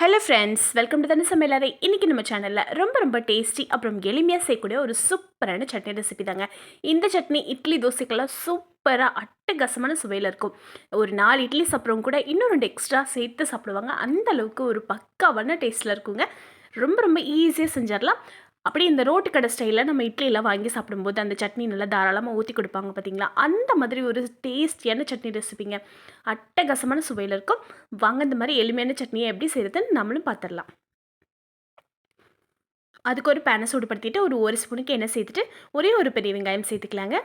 Hello friends welcome to தனி சமையலறை இன்றைக்கி நம்ம சேனலில் ரொம்ப ரொம்ப டேஸ்டி அப்புறம் எளிமையாக செய்யக்கூடிய ஒரு சூப்பரான சட்னி ரெசிபி தாங்க. இந்த சட்னி இட்லி தோசைக்கெல்லாம் சூப்பராக அட்டகாசமான சுவையில் இருக்கும். ஒரு நாலு இட்லி சாப்பிட்றவங்க கூட இன்னும் ரெண்டு எக்ஸ்ட்ரா சேர்த்து சாப்பிடுவாங்க. அந்த அளவுக்கு ஒரு பக்காவான டேஸ்ட்டில் இருக்குங்க. ரொம்ப ரொம்ப ஈஸியாக செஞ்சிடலாம். அப்படியே இந்த ரோட்டு கடை ஸ்டைலில் நம்ம இட்லியெல்லாம் வாங்கி சாப்பிடும்போது அந்த சட்னி நல்லா தாராளமாக ஊற்றி கொடுப்பாங்க பார்த்தீங்களா அந்த மாதிரி ஒரு டேஸ்டியான சட்னி ரெசிபிங்க அட்டகாசமான சுவையில் இருக்கும். வாங்க இந்த மாதிரி எளிமையான சட்னியை எப்படி செய்கிறதுன்னு நம்மளும் பார்த்துடலாம் அதுக்கு ஒரு பேனை சூடுபடுத்திட்டு ஒரு ஒரு ஸ்பூனுக்கு எண்ணெய் சேர்த்துட்டு ஒரே ஒரு பெரிய வெங்காயம் சேர்த்துக்கலாங்க.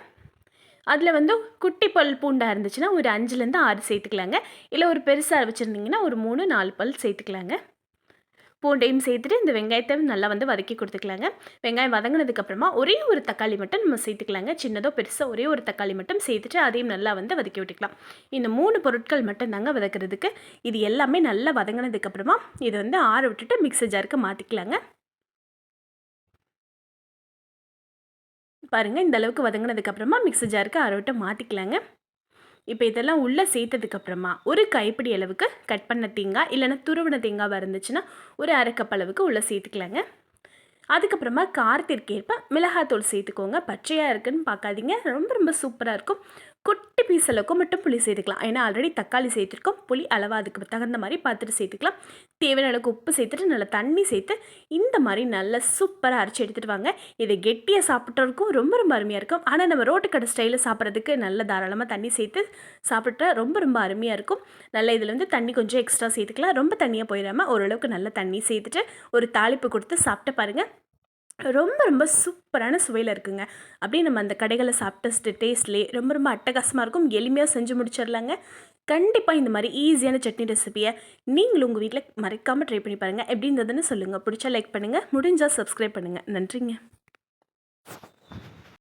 அதில் வந்து குட்டி பல் பூண்டாக இருந்துச்சுன்னா ஒரு அஞ்சுலேருந்து ஆறு சேர்த்துக்கலாங்க. இல்லை ஒரு பெருசாக வச்சுருந்தீங்கன்னா ஒரு மூணு நாலு பல் சேர்த்துக்கலாங்க. பூண்டையும் சேர்த்துட்டு இந்த வெங்காயத்தை நல்லா வந்து வதக்கி கொடுத்துக்கலாங்க. வெங்காயம் வதங்கினதுக்கப்புறமா ஒரே ஒரு தக்காளி மட்டும் நம்ம சேர்த்துக்கலாங்க. சின்னதோ பெருசாக ஒரே ஒரு தக்காளி மட்டும் சேர்த்துட்டு அதையும் நல்லா வந்து வதக்கி விட்டுக்கலாம். இந்த மூணு பொருட்கள் மட்டும் தாங்க வதக்கிறதுக்கு. இது எல்லாமே நல்லா வதங்கினதுக்கப்புறமா இதை வந்து ஆற விட்டுட்டு மிக்சர் ஜாருக்கு மாற்றிக்கலாங்க பாருங்கள் இந்த அளவுக்கு வதங்கினதுக்கப்புறமா மிக்சர் ஜாருக்கு ஆற விட்டு மாற்றிக்கலாங்க இப்போ இதெல்லாம் உள்ளே சேர்த்ததுக்கப்புறமா ஒரு கைப்பிடி அளவுக்கு கட் பண்ண தேங்காய் இல்லைன்னா துருவின தேங்காய் இருந்துச்சுன்னா ஒரு அரை கப் அளவுக்கு உள்ளே சேர்த்துக்கலாங்க. அதுக்கப்புறமா காரத்திற்கேற்ப மிளகாத்தூள் சேர்த்துக்கோங்க. பச்சையாக இருக்குதுன்னு பார்க்காதீங்க. ரொம்ப ரொம்ப சூப்பராக இருக்கும். குட்டி பீஸ் அளவுக்கு மட்டும் புளி சேர்த்துக்கலாம். ஏன்னா ஆல்ரெடி தக்காளி சேர்த்துருக்கோம். புளி அளவாக அதுக்கு தகுந்த மாதிரி பார்த்துட்டு சேர்த்துக்கலாம். தேவையான அளவுக்கு உப்பு சேர்த்துட்டு நல்லா தண்ணி சேர்த்து இந்த மாதிரி நல்லா சூப்பராக அரைச்சி எடுத்துகிட்டு வாங்க. இதை கெட்டியாக சாப்பிட்டோருக்கும் ரொம்ப ரொம்ப அருமையாக இருக்கும். ஆனால் நம்ம ரோட்டு கடை ஸ்டைலில் சாப்பிட்றதுக்கு நல்ல தாராளமாக தண்ணி சேர்த்து சாப்பிட்டா ரொம்ப ரொம்ப அருமையாக இருக்கும். நல்ல இதில் வந்து தண்ணி கொஞ்சம் எக்ஸ்ட்ரா சேர்த்துக்கலாம். ரொம்ப தண்ணியாக போயிடாமல் ஓரளவுக்கு நல்ல தண்ணி சேர்த்துட்டு ஒரு தாளிப்பு கொடுத்து சாப்பிட்டு பாருங்கள் ரொம்ப ரொம்ப சூப்பரான சுவையில் இருக்குங்க. அப்படியே நம்ம அந்த கடைகளை சாப்பிட்ட டேஸ்ட்லேயே ரொம்ப ரொம்ப அட்டகாசமாக இருக்கும். எளிமையாக செஞ்சு முடிச்சிடலாங்க. கண்டிப்பாக இந்த மாதிரி ஈஸியான சட்னி ரெசிபியை நீங்களும் உங்கள் வீட்டில் மறைக்காமல் ட்ரை பண்ணி பாருங்கள் எப்படி இருந்ததுன்னு சொல்லுங்கள் பிடிச்சா லைக் பண்ணுங்கள் முடிஞ்சால் சப்ஸ்கிரைப் பண்ணுங்கள் நன்றிங்க.